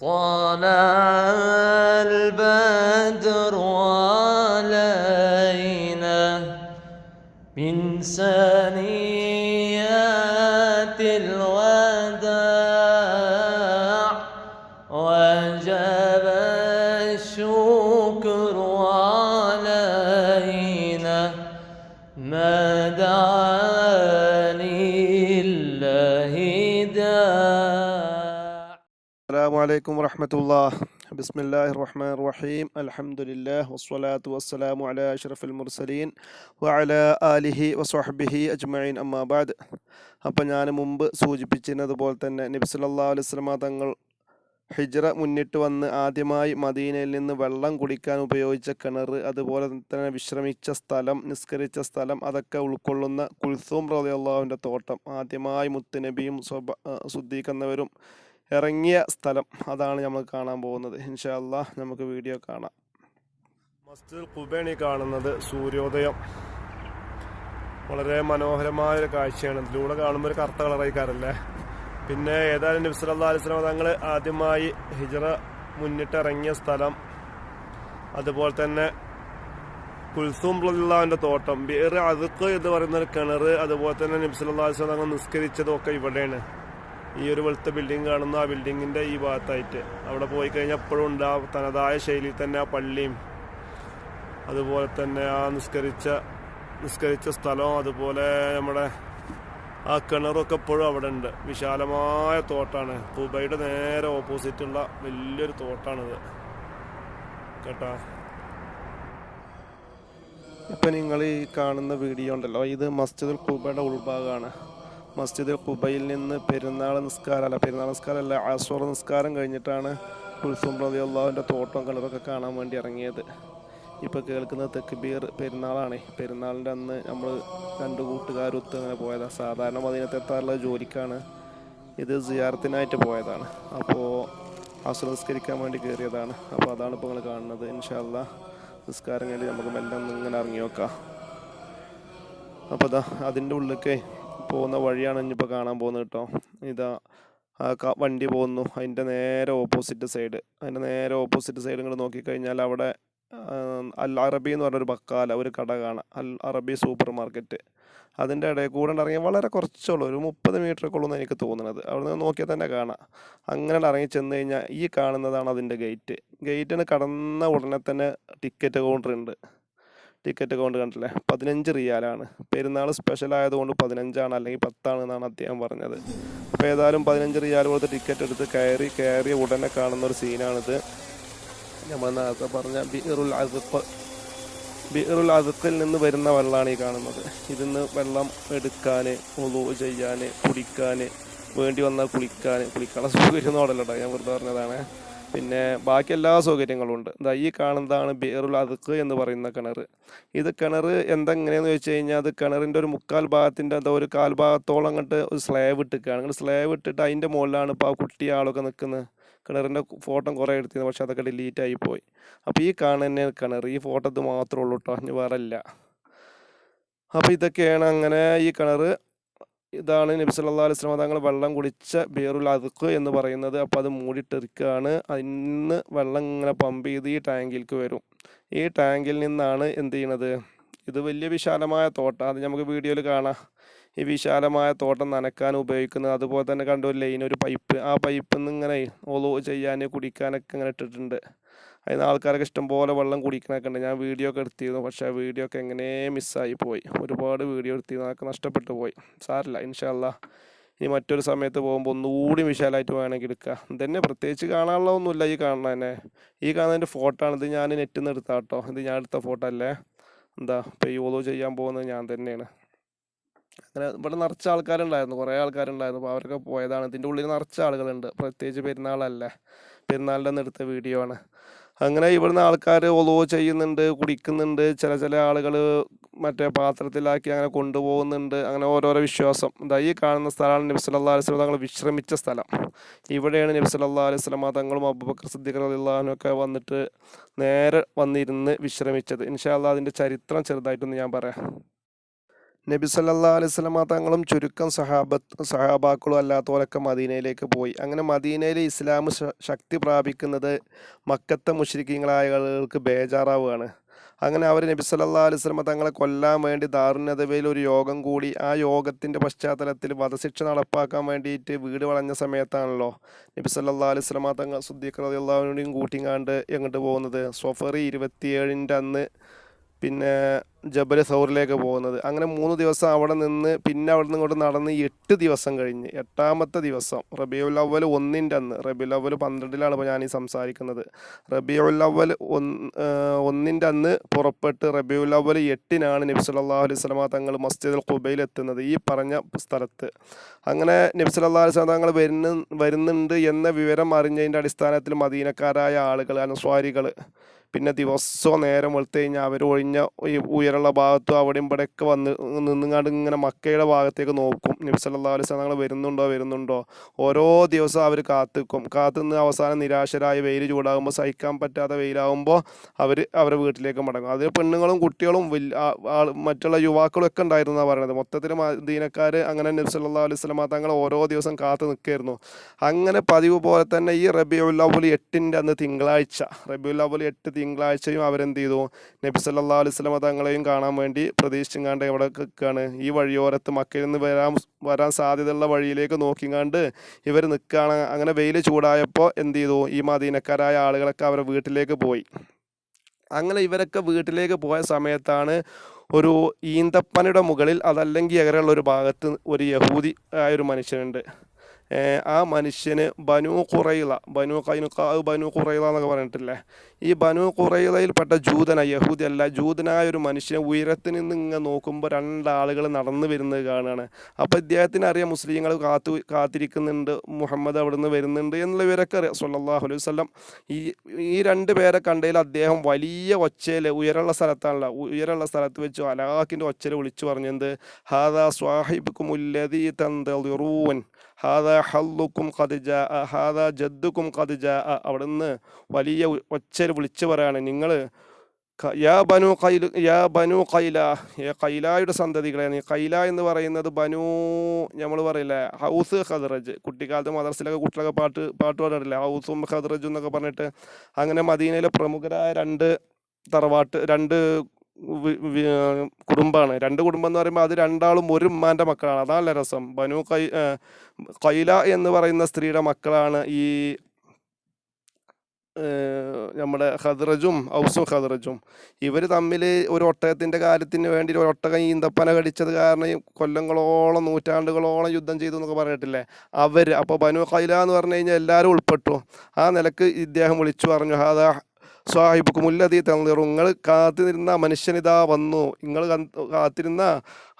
طلع البدر അലൈക്കും വറഹമത്തുള്ള ബിസ്മില്ലാഹി റഹ്മാൻ റഹീം അലഹമുല്ലാ വസ്വലാത്തു വസ്സലാമു അല അഷറഫുൽ മുർസലീൻ വഅല ആലിഹി വസ്വഹബിഹി അജ്മൈൻ അമ്മാബാദ് അപ്പോൾ ഞാൻ മുമ്പ് സൂചിപ്പിച്ചിരുന്നതുപോലെ തന്നെ നബ്സലല്ലാ അലുസ്ലമ തങ്ങൾ ഹിജ്റ മുന്നിട്ട് വന്ന് ആദ്യമായി മദീനയിൽ നിന്ന് വെള്ളം കുടിക്കാൻ ഉപയോഗിച്ച കിണർ അതുപോലെ തന്നെ വിശ്രമിച്ച സ്ഥലം നിസ്കരിച്ച സ്ഥലം അതൊക്കെ ഉൾക്കൊള്ളുന്ന കുൽസൂം റലിയുള്ളാവിന്റെ തോട്ടം. ആദ്യമായി മുത്തുനബിയും സ്വബ ശുദ്ധീകരണവരും ഇറങ്ങിയ സ്ഥലം അതാണ് നമ്മൾ കാണാൻ പോകുന്നത്. ഇൻഷാ അല്ലാഹ് നമുക്ക് വീഡിയോ കാണാം. മസ്ജിദ് കുബേണി കാണുന്നത് സൂര്യോദയം. വളരെ മനോഹരമായ ഒരു കാഴ്ചയാണ്. ഇതിലൂടെ കാണുമ്പോൾ ഒരു കറുത്ത കളറായിക്കാരല്ലേ പിന്നെ ഏതായാലും നബ്സ് അലൈഹി വസല്ലം തങ്ങൾ ആദ്യമായി ഹിജറ മുന്നിട്ടിറങ്ങിയ സ്ഥലം. അതുപോലെ തന്നെ കുൽസൂം റളിയല്ലാഹുവിന്റെ തോട്ടം. ബിർ അതുക്ക് എന്ന് പറയുന്ന ഒരു കിണർ അതുപോലെ തന്നെ നബ്സ് അലൈഹി വസല്ലം തങ്ങൾ നിസ്കരിച്ചതും ഒക്കെ ഇവിടെയാണ്. ഈ ഒരു വെളുത്ത ബിൽഡിംഗ് കാണുന്ന. ആ ബിൽഡിങ്ങിന്റെ ഈ ഭാഗത്തായിട്ട്. അവിടെ പോയി കഴിഞ്ഞാൽ എപ്പോഴും ഉണ്ട് ആ തനതായ ശൈലിയിൽ തന്നെ ആ പള്ളിയും അതുപോലെ തന്നെ ആ നിസ്കരിച്ച നിസ്കരിച്ച സ്ഥലവും അതുപോലെ നമ്മുടെ ആ കിണറൊക്കെ എപ്പോഴും അവിടെ ഉണ്ട്. വിശാലമായ തോട്ടാണ്. ദുബൈയുടെ നേരെ ഓപ്പോസിറ്റുള്ള വലിയൊരു തോട്ടാണിത്. കേട്ടോ? ഇപ്പം നിങ്ങൾ ഈ കാണുന്ന വീഡിയോ ഉണ്ടല്ലോ. ഇത് മസ്ജിദുൽ കുബയുടെ ഉൾഭാഗമാണ്. മസ്ജിദുൽ കുബയിൽ നിന്ന് പെരുന്നാൾ നിസ്കാരം അല്ല പെരുന്നാൾ നിസ്കാരം അല്ല ആസോറ നിസ്കാരം കഴിഞ്ഞിട്ടാണ് കുൽസും പ്രതി അള്ളാഹുവിന്റെ തോട്ടം കളറൊക്കെ കാണാൻ വേണ്ടി ഇറങ്ങിയത്. ഇപ്പോൾ കേൾക്കുന്നത് തെക്കുബീർ പെരുന്നാളാണ്. പെരുന്നാളിന്റെ അന്ന് നമ്മൾ രണ്ട് കൂട്ടുകാരൊത്ത് അങ്ങനെ പോയതാണ് സാധാരണ മതിനത്തെത്താറുള്ള ജോലിക്കാണ്. ഇത് സിയാർത്തിനായിട്ട് പോയതാണ്. അപ്പോൾ അസുര നിസ്കരിക്കാൻ വേണ്ടി കയറിയതാണ് അപ്പോൾ അതാണ് ഇപ്പോൾ നിങ്ങൾ കാണുന്നത്. ഇൻഷാല്ല നിസ്കാരം കഴിഞ്ഞ് നമുക്ക് മെല്ലെ ഇങ്ങനെ ഇറങ്ങി നോക്കാം. അപ്പോൾ അതാ അതിന്റെ ഉള്ളിലേക്ക് പോകുന്ന വഴിയാണ് ഇനിയിപ്പോൾ കാണാൻ പോകുന്നത് കേട്ടോ. ഇതാ വണ്ടി പോകുന്നു. അതിന്റെ നേരെ ഓപ്പോസിറ്റ് സൈഡ് അതിന്റെ നേരെ ഓപ്പോസിറ്റ് സൈഡ് ഇങ്ങോട്ട് നോക്കിക്കഴിഞ്ഞാൽ അവിടെ അൽ അറബി എന്ന് പറഞ്ഞൊരു ബക്കാല ഒരു കട കാണാം. അൽ അറബി സൂപ്പർ മാർക്കറ്റ് അതിന്റെ ഇടയിൽ കൂടെ ഇറങ്ങി വളരെ കുറച്ചുള്ളൂ. ഒരു മുപ്പത് മീറ്ററൊക്കെ ഉള്ളൂ എന്ന് എനിക്ക് തോന്നുന്നത്. അവിടെ നിന്ന് നോക്കിയാൽ തന്നെ കാണാം. അങ്ങനെ ഇറങ്ങി ചെന്ന് കഴിഞ്ഞാൽ ഈ കാണുന്നതാണ് അതിന്റെ ഗേറ്റ് ഗേറ്റിന് കടന്ന ഉടനെ തന്നെ ടിക്കറ്റ് കൗണ്ടർ ഉണ്ട് ടിക്കറ്റ് അക്കൗണ്ട് കണ്ടില്ലേ പതിനഞ്ച് റിയാലാണ് പെരുന്നാൾ സ്പെഷ്യൽ ആയതുകൊണ്ട് പതിനഞ്ചാണ് അല്ലെങ്കിൽ പത്താണ് എന്നാണ് അദ്ദേഹം പറഞ്ഞത്. അപ്പോൾ ഏതായാലും പതിനഞ്ച് റിയാൽ കൊടുത്ത് ടിക്കറ്റ് എടുത്ത് കയറി കയറിയ ഉടനെ കാണുന്ന ഒരു സീനാണിത് നമ്മൾ നേരത്തെ പറഞ്ഞ ബിറുൽ അസുഖ് ബിറുൽ അസുഖിൽ നിന്ന് വരുന്ന വെള്ളമാണ് ഈ കാണുന്നത്. ഇതിന്ന് വെള്ളം എടുക്കാൻ ഒതു ചെയ്യാൻ കുടിക്കാൻ വേണ്ടി വന്നാൽ കുളിക്കാൻ കുളിക്കാനുള്ള സൗകര്യം എന്ന് ഞാൻ വെറുതെ പറഞ്ഞതാണ്. പിന്നെ ബാക്കി എല്ലാ സൗകര്യങ്ങളും ഉണ്ട് ഇതാ ഈ കാണുന്നതാണ് ബേറുൽ അതുക്ക് എന്ന് പറയുന്ന കിണർ ഇത് കിണർ എന്തെങ്ങനെയെന്ന് വെച്ച് കഴിഞ്ഞാൽ അത് കിണറിന്റെ ഒരു മുക്കാൽ ഭാഗത്തിന്റെ എന്താ ഒരു കാൽ ഭാഗത്തോളം അങ്ങോട്ട് ഒരു സ്ലാബ് ഇട്ടിക്കുകയാണ് അങ്ങനെ സ്ലാബ് ഇട്ടിട്ട് അതിന്റെ മുകളിലാണ് ഇപ്പോൾ ആ കുട്ടി ആളൊക്കെ നിൽക്കുന്നത്. കിണറിന്റെ ഫോട്ടോ കുറേ എടുത്തിരുന്നു പക്ഷെ അതൊക്കെ ഡിലീറ്റ് ആയി പോയി. അപ്പോൾ ഈ കാണുന്ന കിണർ ഈ ഫോട്ടോ ഇത് മാത്രമേ ഉള്ളൂ കേട്ടോ ഇനി വേറെ ഇല്ല അപ്പോൾ ഇതൊക്കെയാണ് അങ്ങനെ ഈ കിണർ ഇതാണ് നബി സല്ലല്ലാഹു അലൈഹി വസല്ലം തങ്ങൾ വെള്ളം കുടിച്ച ബീറുൽ അദ്ഖ് എന്ന് പറയുന്നത്. അപ്പോൾ അത് മൂടിയിട്ടിരിക്കുകയാണ്. അതിന്ന് വെള്ളം ഇങ്ങനെ പമ്പ് ചെയ്ത് ഈ ടാങ്കിലേക്ക് വരും. ഈ ടാങ്കിൽ നിന്നാണ് എന്ത് ചെയ്യണത്? ഇത് വലിയ വിശാലമായ തോട്ടം. അത് നമുക്ക് വീഡിയോയിൽ കാണാം. ഈ വിശാലമായ തോട്ടം നനക്കാൻ ഉപയോഗിക്കുന്നത്. അതുപോലെ തന്നെ കണ്ട ഒരു ലൈൻ ഒരു പൈപ്പ് ആ പൈപ്പിൽ നിന്ന് ഇങ്ങനെ ഓലോ ചെയ്യാൻ കുടിക്കാനൊക്കെ ഇങ്ങനെ ഇട്ടിട്ടുണ്ട്. അതിന് ആൾക്കാരൊക്കെ ഇഷ്ടംപോലെ വെള്ളം കുടിക്കണൊക്കെ ഉണ്ട്. ഞാൻ വീഡിയോ ഒക്കെ എടുത്തിരുന്നു. പക്ഷേ വീഡിയോ ഒക്കെ എങ്ങനെ മിസ്സായി പോയി. ഒരുപാട് വീഡിയോ എടുത്തിരുന്നു. അതൊക്കെ നഷ്ടപ്പെട്ടു പോയി. സാറില്ല ഇൻഷാല്ല ഇനി മറ്റൊരു സമയത്ത് പോകുമ്പോൾ ഒന്നുകൂടി വിശാലമായിട്ട് വേണമെങ്കിൽ എടുക്കുക ഇതന്നെ പ്രത്യേകിച്ച് കാണാനുള്ള ഒന്നുമില്ല ഈ കാണുന്ന തന്നെ. ഈ കാണുന്നതിന്റെ ഫോട്ടോ ആണ്. ഇത് ഞാൻ നെറ്റിൽ നിന്ന് എടുത്താ കേട്ടോ ഇത് ഞാൻ എടുത്ത ഫോട്ടോ അല്ലേ? എന്താ ഇപ്പോൾ യോലോ ചെയ്യാൻ പോകുന്നത് ഞാൻ തന്നെയാണ്. അങ്ങനെ ഇവിടെ നിറച്ച ആൾക്കാരുണ്ടായിരുന്നു. കുറേ ആൾക്കാരുണ്ടായിരുന്നു. അപ്പോൾ അവരൊക്കെ പോയതാണ്. ഇതിന്റെ ഉള്ളിൽ നിറച്ച ആളുകളുണ്ട്. പ്രത്യേകിച്ച് പെരുന്നാളല്ലേ. പെരുന്നാളിന്റെ നിന്ന് എടുത്ത വീഡിയോ ആണ്. അങ്ങനെ ഇവിടുന്ന് ആൾക്കാർ ഒലോ ചെയ്യുന്നുണ്ട് കുടിക്കുന്നുണ്ട് ചില ചില ആളുകൾ മറ്റേ പാത്രത്തിലാക്കി അങ്ങനെ കൊണ്ടുപോകുന്നുണ്ട്. അങ്ങനെ ഓരോരോ വിശ്വാസം. എന്താ ഈ കാണുന്ന സ്ഥലമാണ് നബി സല്ലല്ലാഹു അലൈഹി തങ്ങൾ വിശ്രമിച്ച സ്ഥലം. ഇവിടെയാണ് നബി സല്ലല്ലാഹു അലൈഹി വസല്ലം തങ്ങളും അബൂബക്കർ സിദ്ദീഖ് റളിയല്ലാഹു ഒക്കെ വന്നിട്ട് നേരെ വന്നിരുന്ന് വിശ്രമിച്ചത്. ഇൻഷാ അല്ലാഹ് അതിന്റെ ചരിത്രം ചെറുതായിട്ടൊന്ന് ഞാൻ പറയാം. നബി സല്ലാ അലൈഹി സ്വലമ തങ്ങളും ചുരുക്കം സഹാബത്ത് സഹാബാക്കളും അല്ലാത്തവരൊക്കെ മദീനയിലേക്ക് പോയി. അങ്ങനെ മദീനയിൽ ഇസ്ലാം ശക്തി പ്രാപിക്കുന്നത് മക്കത്തെ മുഷരിക്കങ്ങളായ ആളുകൾക്ക് ബേജാറാവുകയാണ്. അങ്ങനെ അവർ നബി സല്ലാ അലൈഹി സ്വലമ തങ്ങളെ കൊല്ലാൻ വേണ്ടി ദാറുനദവയിൽ ഒരു യോഗം കൂടി ആ യോഗത്തിന്റെ പശ്ചാത്തലത്തിൽ വധശിക്ഷ നടപ്പാക്കാൻ വേണ്ടിയിട്ട് വീട് വളഞ്ഞ സമയത്താണല്ലോ നബി സല്ലാ അലൈഹി സ്വലമ തങ്ങൾ സുദ്ദീഖ് റളിയല്ലാഹുവിനെയും കൂട്ടിങ്ങാണ്ട് എങ്ങോട്ട് പോകുന്നത്? സൊഫറി ഇരുപത്തിയേഴിന്റെ അന്ന് പിന്നെ ജബൽ സൗറിലേക്ക് പോകുന്നത്. അങ്ങനെ മൂന്ന് ദിവസം അവിടെ നിന്ന് പിന്നെ അവിടെ നിന്ന് ഇങ്ങോട്ട് നടന്ന് എട്ട് ദിവസം കഴിഞ്ഞ്. എട്ടാമത്തെ ദിവസം റബിയുൽ അവൽ ഒന്നിന്റെ അന്ന്. റബിയുൽ അവൽ പന്ത്രണ്ടിലാണ് ഇപ്പോൾ ഞാൻ ഈ സംസാരിക്കുന്നത് റബിയുൽ അവൽ ഒന്ന് ഒന്നിന്റെ അന്ന് പുറപ്പെട്ട് റബിയുൽ അവൽ എട്ടിനാണ് നബി സല്ലല്ലാഹു അലൈഹി സ്വലമ തങ്ങൾ മസ്ജിദുൽ ഖുബയിൽ എത്തുന്നത് ഈ പറഞ്ഞ സ്ഥലത്ത്. അങ്ങനെ നബി സല്ലല്ലാഹു അലൈഹി സ്വലം തങ്ങൾ വരുന്ന വരുന്നുണ്ട് എന്ന വിവരം അറിഞ്ഞതിന്റെ അടിസ്ഥാനത്തിൽ മദീനക്കാരായ ആളുകൾ അനസ്വാരികൾ പിന്നെ ദിവസവും നേരം വെളുത്ത് കഴിഞ്ഞാൽ അവർ ഒഴിഞ്ഞ ഈ ഉയരുള്ള ഭാഗത്തും അവിടെയും ഇവിടെയൊക്കെ വന്ന് നിന്നുങ്ങാണ്ട് ഇങ്ങനെ മക്കയുടെ ഭാഗത്തേക്ക് നോക്കും. നബി സല്ലല്ലാഹു അലൈഹി തങ്ങൾ വരുന്നുണ്ടോ വരുന്നുണ്ടോ? ഓരോ ദിവസവും അവർ കാത്തിക്കും. കാത്തുനിന്ന് അവസാനം നിരാശരായ വെയിൽ ചൂടാകുമ്പോൾ സഹിക്കാൻ പറ്റാത്ത വെയിലാകുമ്പോൾ അവർ അവരുടെ വീട്ടിലേക്ക് മടങ്ങും. അതിൽ പെണ്ണുങ്ങളും കുട്ടികളും മറ്റുള്ള യുവാക്കളും ഒക്കെ ഉണ്ടായിരുന്നു എന്നാണ് പറയുന്നത് മൊത്തത്തിൽ ദീനക്കാർ അങ്ങനെ നബി സല്ലല്ലാഹു അലൈഹി വസല്ലം തങ്ങൾ ഓരോ ദിവസം കാത്തു നിൽക്കായിരുന്നു അങ്ങനെ പതിവ് പോലെ തന്നെ ഈ റബിയുൽ അവൽ എട്ടിന്റെ അന്ന് തിങ്കളാഴ്ച. റബിയുൽ അവൽ എട്ട് തിങ്കളാഴ്ചയും അവരെന്ത് ചെയ്തു? നബി സല്ലല്ലാഹു അലൈഹി വസല്ലം തങ്ങളെയും കാണാൻ വേണ്ടി പ്രതീക്ഷിച്ചുങ്ങാണ്ട് എവിടെ നിൽക്കുകയാണ് ഈ വഴിയോരത്ത് മക്കയിൽ നിന്ന് വരാൻ വരാൻ സാധ്യതയുള്ള വഴിയിലേക്ക് നോക്കിങ്ങാണ്ട് ഇവർ നിൽക്കുകയാണ് അങ്ങനെ വെയിൽ ചൂടായപ്പോൾ എന്ത് ചെയ്തു? ഈ മദീനക്കാരായ ആളുകളൊക്കെ അവരുടെ വീട്ടിലേക്ക് പോയി. അങ്ങനെ ഇവരൊക്കെ വീട്ടിലേക്ക് പോയ സമയത്താണ് ഒരു ഈന്തപ്പനയുടെ മുകളിൽ അതല്ലെങ്കിൽ എകരെയുള്ള ഒരു ഭാഗത്ത് ഒരു യഹൂദി ആയ ഒരു മനുഷ്യനുണ്ട്. ആ മനുഷ്യന് ബനു കുറയില ബനു കൈനുക്ക ബനു കുറയില എന്നൊക്കെ പറഞ്ഞിട്ടില്ലേ? ഈ ബനു കുറയിലയിൽപ്പെട്ട ജൂതന യഹൂദി അല്ല ജൂതനായ ഒരു മനുഷ്യനെ ഉയരത്തിൽ നിന്ന് ഇങ്ങനെ നോക്കുമ്പോൾ രണ്ടാളുകൾ നടന്നു വരുന്നത് കാണുകയാണ് അപ്പോൾ ഇദ്ദേഹത്തിന് അറിയാം മുസ്ലിങ്ങൾ കാത്തു കാത്തിരിക്കുന്നുണ്ട് മുഹമ്മദ് അവിടുന്ന് വരുന്നുണ്ട് എന്നുള്ള വിവരമൊക്കെ അറിയാം. സുല്ലാഹു അലൈഹി വസല്ലം. ഈ ഈ രണ്ട് പേരെ കണ്ടതിൽ അദ്ദേഹം വലിയ ഒച്ചയിൽ ഉയരമുള്ള സ്ഥലത്താണല്ലോ. ഉയരമുള്ള സ്ഥലത്ത് വെച്ച് അലാഖിന്റെ ഒച്ചയിൽ വിളിച്ചു പറഞ്ഞത് ഹാദാ സ്വാഹിബ് കുമുല്ലതി തന്തളിറൂൻ ഹാദാ ഹല്ലുക്കും ഖദിജ ഹാദ ജദ്ദുക്കും കതിജ അവിടുന്ന് വലിയ ഒച്ചയിൽ വിളിച്ചു പറയാണ് നിങ്ങൾ യാ ബനു കൈല യാ ബനു കൈല കൈലായുടെ സന്തതികളെ കൈല എന്ന് പറയുന്നത് ബനു നമ്മൾ പറയില്ലേ ഹൗസ് ഖദറജ്. കുട്ടിക്കാലത്ത് മദർസിലൊക്കെ കുട്ടികളൊക്കെ പാട്ട് പാട്ട് പാടാറില്ലേ ഹൗസും ഖദറജും എന്നൊക്കെ പറഞ്ഞിട്ട് അങ്ങനെ മദീനയിലെ പ്രമുഖരായ രണ്ട് തറവാട്ട് രണ്ട് കുടുംബമാണ് രണ്ട് കുടുംബം എന്ന് പറയുമ്പോൾ അത് രണ്ടാളും ഒരു ഉമ്മാന്റെ മക്കളാണ്. അതാണല്ലേ രസം. ബനു കൈ കൈല എന്ന് പറയുന്ന സ്ത്രീയുടെ മക്കളാണ് ഈ നമ്മുടെ ഹദ്റജും ഔസും ഹദ്റജും ഇവർ തമ്മിൽ ഒരു ഒട്ടകത്തിന്റെ കാര്യത്തിന് വേണ്ടി ഒരു ഒട്ടകം ഈന്തപ്പന കടിച്ചത് കാരണം കൊല്ലങ്ങളോളം നൂറ്റാണ്ടുകളോളം യുദ്ധം ചെയ്തു എന്നൊക്കെ പറഞ്ഞിട്ടില്ലേ? അവർ അപ്പോൾ ബനു ഖൈല എന്ന് പറഞ്ഞു കഴിഞ്ഞാൽ എല്ലാവരും ഉൾപ്പെട്ടു. ആ നിലയ്ക്ക് ഇദ്ദേഹം വിളിച്ചു പറഞ്ഞു ഹാദാ സ്വാഹിബുക്ക് മുല്ലതീ തന്നിറു നിങ്ങൾ കാത്തിരുന്ന മനുഷ്യനിതാ വന്നു. നിങ്ങൾ കാത്തിരുന്ന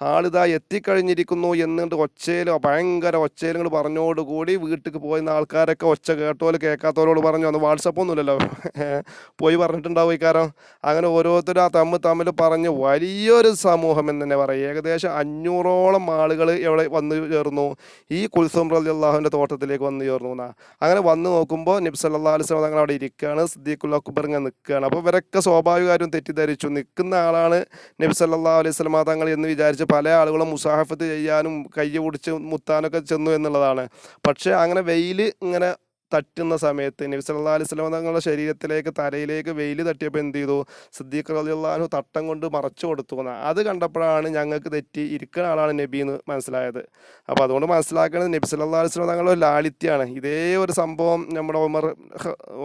ആളിതാ എത്തിക്കഴിഞ്ഞിരിക്കുന്നു എന്നിട്ട് ഒച്ചയിൽ ഭയങ്കര ഒച്ചയിലും കൂടി പറഞ്ഞോടുകൂടി വീട്ടിൽ പോയിരുന്ന ആൾക്കാരൊക്കെ ഒച്ച കേട്ടോൽ കേൾക്കാത്തവരോട് പറഞ്ഞു. അന്ന് വാട്സപ്പൊന്നുമില്ലല്ലോ പോയി പറഞ്ഞിട്ടുണ്ടാവും ഇക്കാരം അങ്ങനെ ഓരോരുത്തരും ആ തമ്മിൽ തമ്മിൽ പറഞ്ഞ് വലിയൊരു സമൂഹം എന്ന് തന്നെ പറയും. ഏകദേശം അഞ്ഞൂറോളം ആളുകൾ എവിടെ വന്നു ചേർന്നു. ഈ കുൽസും റലി അള്ളാഹുവിന്റെ തോട്ടത്തിലേക്ക് വന്നു ചേർന്നു എന്നാ. അങ്ങനെ വന്നു നോക്കുമ്പോൾ നബി സല്ലാ അലിസ്ലാം തങ്ങൾ അവിടെ ഇരിക്കുകയാണ്. സിദ്ദീഖുൽ അക്ബർ ഇങ്ങനെ നിൽക്കുകയാണ്. അപ്പോൾ ഇവരൊക്കെ സ്വാഭാവികമായും തെറ്റിദ്ധരിച്ചു. നിൽക്കുന്ന ആളാണ് നബി സല്ലാ അലൈഹി സ്വലമാ തങ്ങൾ എന്ന് വിചാരിച്ച് പല ആളുകളും മുസാഹഫത്ത് ചെയ്യാനും കൈ പിടിച്ച് മുത്താനൊക്കെ ചെന്നു എന്നുള്ളതാണ്. പക്ഷേ അങ്ങനെ വെയിൽ ഇങ്ങനെ തട്ടുന്ന സമയത്ത് നബി സല്ലാ അലൈഹി സ്വലം തങ്ങളുടെ ശരീരത്തിലേക്ക് തലയിലേക്ക് വെയിൽ തട്ടിയപ്പോൾ എന്ത് ചെയ്തു? സിദ്ദീഖ് റളിയല്ലാഹു തട്ടം കൊണ്ട് മറച്ചു കൊടുത്തു എന്ന്. അത് കണ്ടപ്പോഴാണ് ഞങ്ങൾക്ക് തെറ്റി ഇരിക്കുന്ന ആളാണ് നബി എന്ന് മനസ്സിലായത്. അപ്പോൾ അതുകൊണ്ട് മനസ്സിലാക്കുന്നത് നബി സല്ലാ അലൈഹി സ്വലം തങ്ങളുടെ ലാളിത്യാണ് ഇതേ ഒരു സംഭവം നമ്മുടെ ഉമർ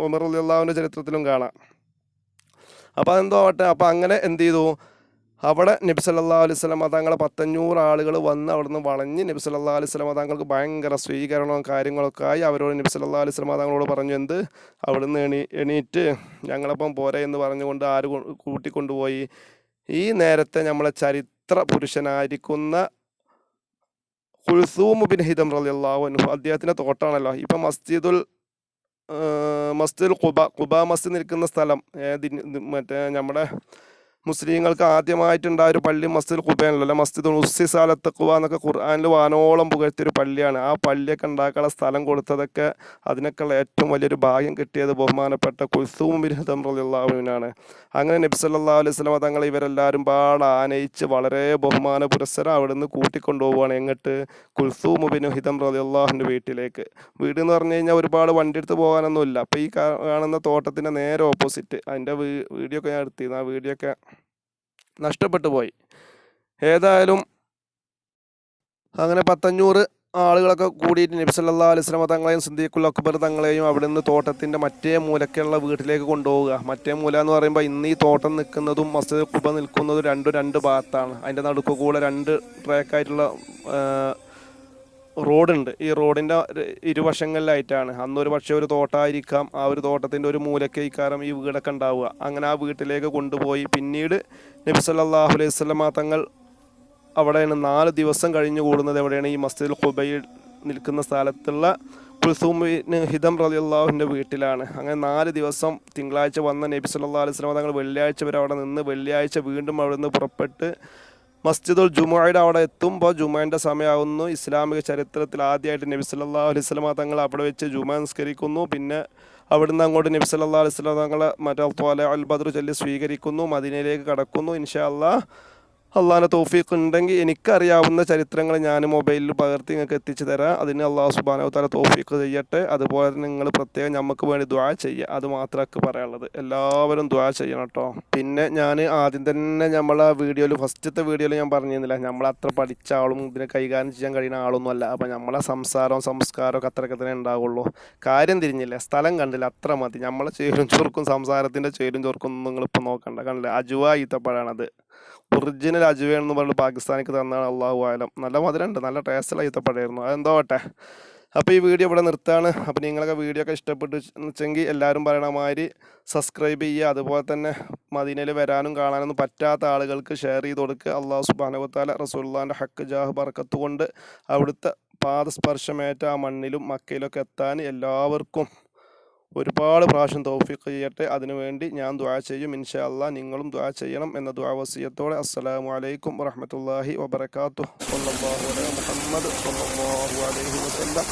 ഉമർ റളിയല്ലാഹുവിന്റെ ചരിത്രത്തിലും കാണാം. അപ്പോൾ അതെന്തോ ആവട്ടെ അപ്പോൾ അങ്ങനെ എന്ത് ചെയ്തു? അവിടെ നബി സല്ലാ അലൈഹി സ്വലം തങ്ങളെ പത്തഞ്ഞൂറ് ആളുകൾ വന്ന് അവിടുന്ന് വളഞ്ഞ് നബി അലൈഹി സ്വലം തങ്ങൾക്ക് ഭയങ്കര സ്വീകരണവും കാര്യങ്ങളൊക്കെ ആയി അവരോട് നബി സല്ലാ അലൈഹി സ്വലം തങ്ങളോട് പറഞ്ഞു എന്ത്? അവിടുന്ന് എണീ എണീറ്റ് ഞങ്ങളപ്പം പോരെ എന്ന് പറഞ്ഞുകൊണ്ട് ആര് കൂട്ടിക്കൊണ്ടുപോയി. ഈ നേരത്തെ നമ്മളെ ചരിത്ര പുരുഷനായിരിക്കുന്ന കുൽസൂം ബിൻ ഹിദം റളിയല്ലാഹു അൻഹു അദ്ദേഹത്തിന്റെ തോട്ടാണല്ലോ. ഇപ്പം മസ്ജിദുൽ മസ്ജിദുൽ കുബ കുബ മസ്ജിദ് നിൽക്കുന്ന സ്ഥലം മറ്റേ നമ്മുടെ മുസ്ലിങ്ങൾക്ക് ആദ്യമായിട്ടുണ്ടായ ഒരു പള്ളി മസ്ജിദ് കുബേനല്ലോ അല്ല? മസ്ജിദ് ഉസ്സിസാല തഖ്വ എന്നൊക്കെ ഖുർആാനിൽ വാനോളം പുകഴ്ത്തിയൊരു പള്ളിയാണ്. ആ പള്ളിയൊക്കെ ഉണ്ടാക്കാനുള്ള സ്ഥലം കൊടുത്തതൊക്കെ അതിനൊക്കെയുള്ള ഏറ്റവും വലിയൊരു ഭാഗ്യം കിട്ടിയത് ബഹുമാനപ്പെട്ട കുൽസൂം ബിൻ ഹിദം റളിയല്ലാഹുവിനാണ് അങ്ങനെ നബി സല്ലല്ലാഹു അലൈഹി വസല്ലമ തങ്ങൾ ഇവരെല്ലാവരും പാടെ ആനയിച്ച് വളരെ ബഹുമാന പുരസ്സരം അവിടെ നിന്ന് കൂട്ടിക്കൊണ്ടുപോവുകയാണ് എങ്ങോട്ട്? കുൽസൂം ബിൻ ഹിദം റളിയല്ലാഹുവിന്റെ വീട്ടിലേക്ക്. വീട് എന്ന് പറഞ്ഞു കഴിഞ്ഞാൽ ഒരുപാട് വണ്ടി എടുത്ത് പോകാനൊന്നുമില്ല. അപ്പോൾ ഈ കാണുന്ന തോട്ടത്തിന്റെ നേരെ ഓപ്പോസിറ്റ്. അതിന്റെ വീഡിയോ ഒക്കെ ഞാൻ എടുത്തിരുന്നു. ആ വീഡിയോ ഒക്കെ നഷ്ടപ്പെട്ടു പോയി. ഏതായാലും അങ്ങനെ പത്തഞ്ഞൂറ് ആളുകളൊക്കെ കൂടിയിട്ട് നബി സല്ലല്ലാഹു അലൈഹി വസല്ലമ തങ്ങളെയും സിദ്ദീഖുൽ അക്ബർ തങ്ങളെയും അവിടെ നിന്ന് തോട്ടത്തിന്റെ മറ്റേ മൂലക്കുള്ള വീട്ടിലേക്ക് കൊണ്ടുപോവുക. മറ്റേ മൂല എന്ന് പറയുമ്പോൾ ഇന്ന് ഈ തോട്ടം നിൽക്കുന്നതും മസ്ജിദ് കുബ നിൽക്കുന്നതും രണ്ടും രണ്ട് ഭാഗത്താണ്. അതിന്റെ നടുക്ക് കൂടെ രണ്ട് ട്രാക്കായിട്ടുള്ള റോഡുണ്ട്. ഈ റോഡിന്റെ ഇരുവശങ്ങളിലായിട്ടാണ്. അന്നൊരു പക്ഷേ ഒരു തോട്ടമായിരിക്കാം ആ ഒരു തോട്ടത്തിന്റെ ഒരു മൂലയ്ക്ക് ഈ വീടൊക്കെ ഉണ്ടാവുക. അങ്ങനെ ആ വീട്ടിലേക്ക് കൊണ്ടുപോയി. പിന്നീട് നബി സല്ലല്ലാഹു അലൈഹി വസല്ലമ തങ്ങൾ അവിടെയാണ് നാല് ദിവസം കഴിഞ്ഞു കൂടുന്നത്. എവിടെയാണ്? ഈ മസ്ജിദ് ഖുബയിൽ നിൽക്കുന്ന സ്ഥലത്തുള്ള കുൽസൂമിന് ഹിദം അള്ളാഹുവിന്റെ വീട്ടിലാണ്. അങ്ങനെ നാല് ദിവസം തിങ്കളാഴ്ച വന്ന നബി സല്ലല്ലാഹു അലൈഹി വസല്ലമ തങ്ങൾ വെള്ളിയാഴ്ച വരെ അവിടെ നിന്ന് വെള്ളിയാഴ്ച വീണ്ടും അവിടെ നിന്ന് പുറപ്പെട്ട് മസ്ജിദുൽ ജുമുഅയുടെ അവിടെ എത്തുമ്പോൾ ജുമാന്റെ സമയമാകുന്നു ഇസ്ലാമിക ചരിത്രത്തിൽ ആദ്യമായിട്ട് നബി സല്ലല്ലാഹു അലൈഹി വസല്ലമ തങ്ങൾ അവിടെ വെച്ച് ജുമാ നിസ്കരിക്കുന്നു. പിന്നെ അവിടുന്ന് അങ്ങോട്ട് നബി സല്ലല്ലാഹു അലൈഹി വസല്ലമ തങ്ങളെ മറ്റേ പോലെ ബദർ ചൊല്ലി സ്വീകരിക്കുന്നു. മദീനയിലേക്ക് കടക്കുന്നു. ഇൻഷാ അല്ലാഹ് അള്ളാഹിന്റെ തോഫീക്ക് ഉണ്ടെങ്കിൽ എനിക്കറിയാവുന്ന ചരിത്രങ്ങൾ ഞാൻ മൊബൈലിൽ പകർത്തി നിങ്ങൾക്ക് എത്തിച്ചു തരാം. അതിന് അള്ളാഹു സുബാനോ തല തോഫീക്ക് ചെയ്യട്ടെ. അതുപോലെ തന്നെ നിങ്ങൾ പ്രത്യേകം നമുക്ക് വേണ്ടി ദ്വാ ചെയ്യുക അത് മാത്രമൊക്കെ പറയാനുള്ളത്. എല്ലാവരും ദ്വാ ചെയ്യണം കേട്ടോ പിന്നെ ഞാൻ ആദ്യം തന്നെ നമ്മളെ വീഡിയോയിൽ ഫസ്റ്റത്തെ വീഡിയോയിൽ ഞാൻ പറഞ്ഞിരുന്നില്ല. നമ്മൾ അത്ര പഠിച്ച ആളും ഇതിനെ കൈകാര്യം ചെയ്യാൻ കഴിയുന്ന ആളൊന്നും അല്ല. അപ്പം നമ്മളെ സംസാരവും സംസ്കാരവും ഒക്കെ അത്രയൊക്കെ തന്നെ ഉണ്ടാവുള്ളൂ. കാര്യം തിരിഞ്ഞില്ല? സ്ഥലം കണ്ടില്ല? അത്ര മതി. നമ്മളെ ചേരും ചോർക്കും സംസാരത്തിന്റെ ചേരും ചോർക്കും നിങ്ങളിപ്പോൾ നോക്കണ്ട. കണ്ടില്ല? അജുവ ഈത്തപ്പഴാണത്. ഒറിജിനൽ അജുവയാണെന്ന് പറഞ്ഞ് പാകിസ്ഥാനിക്ക് തന്നാണ് അള്ളാഹു ആലം നല്ല മധുരമുണ്ട് നല്ല ടേസ്റ്റുള്ള ഈത്തപ്പഴമായിരുന്നു അതെന്തോ ആട്ടെ അപ്പോൾ ഈ വീഡിയോ ഇവിടെ നിർത്താണ് അപ്പോൾ നിങ്ങളൊക്കെ വീഡിയോ ഒക്കെ ഇഷ്ടപ്പെട്ടു വെച്ചെങ്കിൽ എല്ലാവരും പറയണ മാതിരി സബ്സ്ക്രൈബ് ചെയ്യുക. അതുപോലെ തന്നെ മദീനയിൽ വരാനും കാണാനൊന്നും പറ്റാത്ത ആളുകൾക്ക് ഷെയർ ചെയ്ത് കൊടുക്കുക. അള്ളാഹു സുബാനവത്താല റസൂല്ലാന്റെ ഹക്ക് ജാഹ് ബർക്കത്ത് കൊണ്ട് അവിടുത്തെ പാദസ്പർശമേറ്റ ആ മണ്ണിലും മക്കയിലൊക്കെ എത്താൻ എല്ലാവർക്കും ഒരുപാട് പ്രാവശ്യം തൗഫീഖ് ചെയ്യട്ടെ. അതിനുവേണ്ടി ഞാൻ ദുആ ചെയ്യും. ഇൻഷാ അല്ലാ നിങ്ങളും ദുആ ചെയ്യണം എന്ന ദുആ വസിയത്തോടെ. അസ്സലാമു അലൈക്കും സ്വല്ലല്ലാഹു അലൈഹി മുഹമ്മദ് അലൈഹി വസല്ലം.